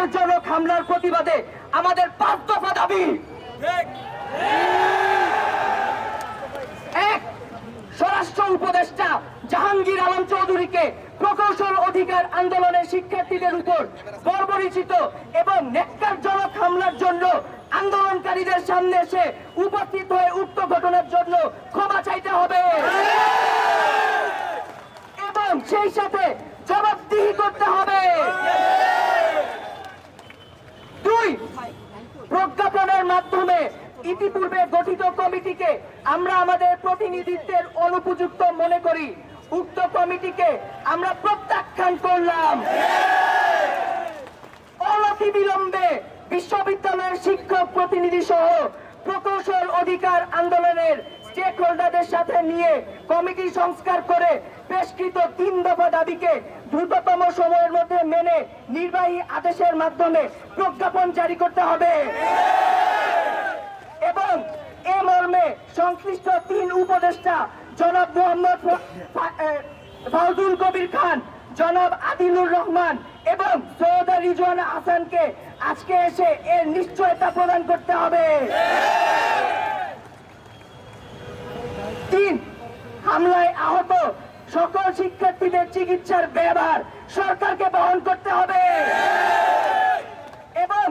নেককারজনক হামলার প্রতিবাদে আমাদের পাঁচ দফা দাবি। এক। স্বরাষ্ট্র উপদেষ্টা জাহাঙ্গীর আলম চৌধুরীকে প্রকৌশল অধিকার আন্দোলনের শিক্ষার্থীদের উপর বর্বরিচিত এবং নেককারজনক হামলার জন্য আন্দোলনকারীদের সামনে এসে উপস্থিত হয়ে উক্ত ঘটনার জন্য ক্ষমা চাইতে হবে। এবং সেই সাথে জবাবদিহি করতে হবে। ইতিপূর্বে গঠিত কমিটিকে আমরা আমাদের প্রতিনিধিত্বের অনুপযুক্ত মনে করি। উক্ত কমিটিকে আমরা প্রত্যাখ্যান করলাম। অনতি বিলম্বে বিশ্ববিদ্যালয়ের শিক্ষক প্রতিনিধি সহ প্রকৌশল অধিকার আন্দোলনের স্টেক হোল্ডারদের সাথে নিয়ে কমিটি সংস্কার করে পেশকৃত তিন দফা দাবিকে দ্রুততম সময়ের মধ্যে মেনে নির্বাহী আদেশের মাধ্যমে প্রজ্ঞাপন জারি করতে হবে। সংশ্লিষ্ট তিন উপদেষ্টা, জনাব মোহাম্মদ ফাউজুল কবির খান, জনাব আদিলুর রহমান এবং সৈয়দা রিজওয়ানা হাসানকে আজকে এসে এর নিশ্চয়তা প্রদান করতে হবে। তিন, হামলায় আহত সকল শিক্ষার্থীদের চিকিৎসার ব্যবহার সরকারকে বহন করতে হবে। এবং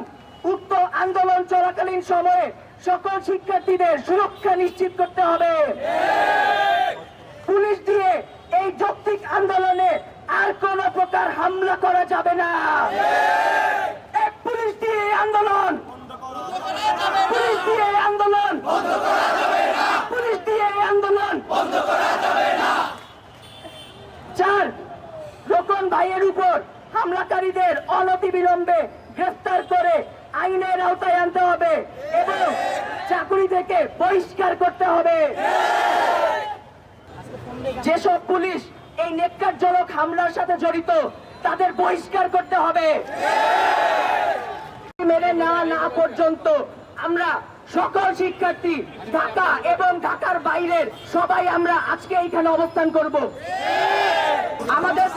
উক্ত আন্দোলন চলাকালীন সময়ে সকল শিক্ষার্থীদের সুরক্ষা নিশ্চিত করতে হবে। পুলিশ দিয়ে এই যৌক্তিক আন্দোলনে আর কোন প্রকার হামলা করা যাবে না। পুলিশ দিয়ে এই আন্দোলন। পুলিশ দিয়ে এই আন্দোলন। পুলিশ দিয়ে এই আন্দোলন। চার, রোকন ভাইয়ের উপর হামলাকারীদের অনতিবিলম্বে গ্রেফতার করে আইনের আওতায় আনতে হবে এবং চাকরি থেকে বহিষ্কার করতে হবে। যেসব পুলিশ এই নেককারজনক হামলার সাথে জড়িত, তাদের বহিষ্কার করতে হবে। মেনে নেওয়া না পর্যন্ত আমরা সকল শিক্ষার্থী ঢাকা এবং ঢাকার বাইরের সবাই আমরা আজকে এইখানে অবস্থান করব। আমাদের